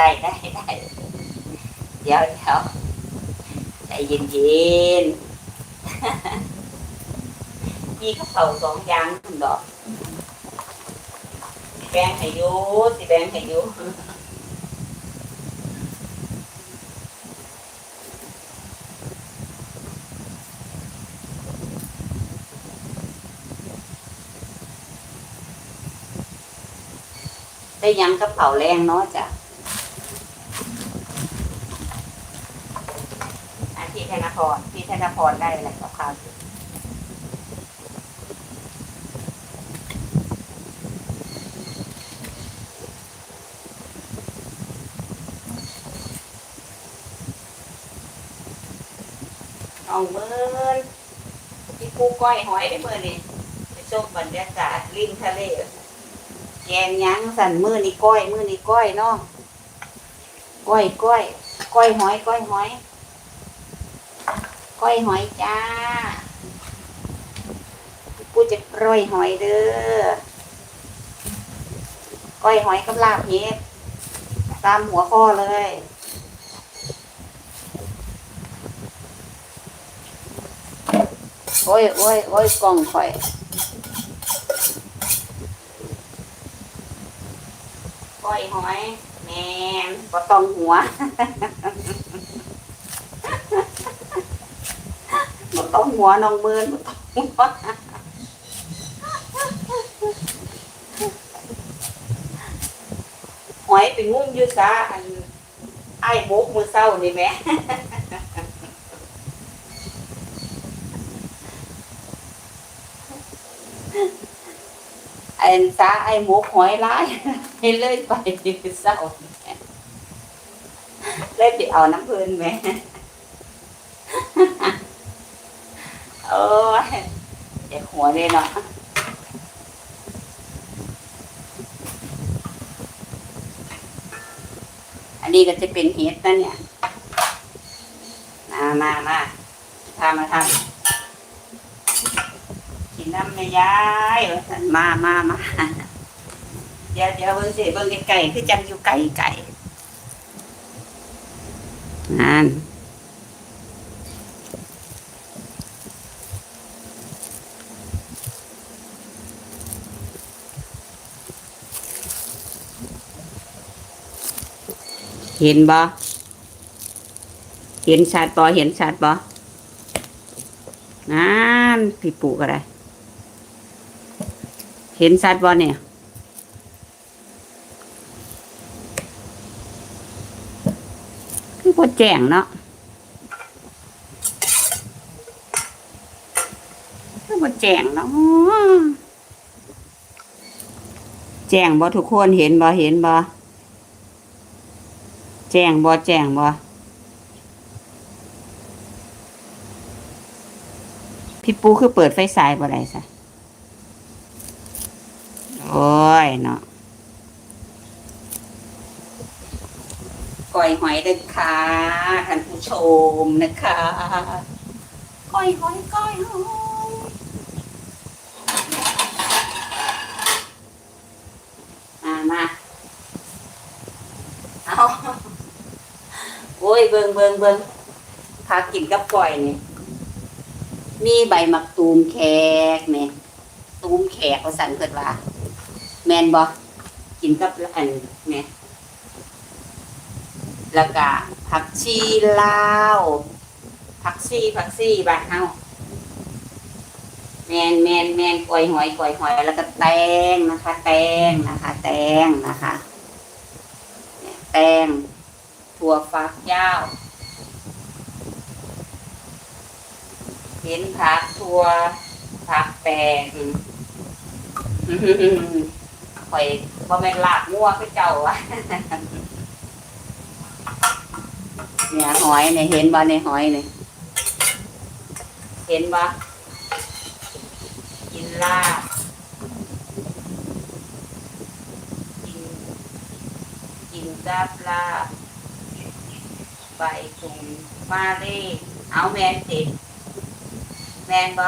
ได้ได้ได้เดี๋ยวเดี๋ยวใจเย็นเย็นมีข้าวเผาสองยางคุณดอกแบ่งให้ยูสิแบ่งให้ยูได้ยังกระเป๋าแรงเนาะจ้ะอาที่ ธนพรที่ธนพรได้อะไรกับข้าวสิเอาเมินที่ปูก้อยหอยได้เมื่อนี่ไปชมบรรยากาศริมทะเลแกงยังสั่นมือนี่ก้อย มือนี่ก้อยเนาะก้อยก้อย ก้อยหอย ก้อยหอย ก้อยหอยจ้ากูจะกร้อยหอยเด้อก้อยหอยกับลาบเห็ดตามหัวข้อเลยโอ้ยโอ้ยโอ้ยกล่องข่อยก้อยหอย แมนก็ต้องหัว บ่ ต้องหัวน้องเมือนบ่ต้องหัวหอยไปงุ้มยู่ซะอันไอ้ายบกมือเศร้านี่แม่ไอ้ซาไอ้หมกหอยร้ายให้เลยไปเศร้าแม่เลยไปเอาน้ำเพลินแม่ โอ้ยเจ็บหัวเลยเนาะอันนี้ก็จะเป็นเห็ดนะเนี่ย มามามาทำมาทำกินน้ำไม่ย้ายมามามาเดี๋ยวเดี๋ยวเบิ่งสิเบิ่งไก่คือจังอยู่ไก่ไก่นั่น เห็นบ่เห็นชัดบ่เห็นชัดบ่นั่นพี่ปู่ก็ได้เห็นชัดบ่เนี่ยคือพอแจ้งเนาะคือพอแจ้งเนาะแจ้งบ่ทุกคนเห็นบ่เห็นบ่ แจ้งบ่แจ้งบ่พี่ปูคือเปิดไฟสายบ่ได้ซะโอ้ยเนาะก้อยหอยเด้อค่ะท่านผู้ชมนะคะก้อยหอยก้อยหอยมามาเอา โอ้ ยเบิงเบิงเบิงพากินกับก่อยนี่มีใบมักตูมแขกเนี่ยตูมแขกเขาสั่นเกิดว่า แมนบอกินกับอันเนี่ยแล้วก็ผักชีลาวผักชีผักชีบ้านเฮาแมนแมนแมนกล้วยหอยกล้วยหอย แล้วก็แตงนะคะ แตงนะคะ แตงนะคะแตง ถั่วฝักยาว เห็นผักถั่วผักแปลงข่อยบ่แม่นลาบงัวคือเจ้าวะเนี่ยหอยเนี่ยเห็นบ่ในหอยเนี่ยเห็นบ่กินลาบกินกินกับลาบ ใบถุงมาเลยเอาแมนติดแมนบ่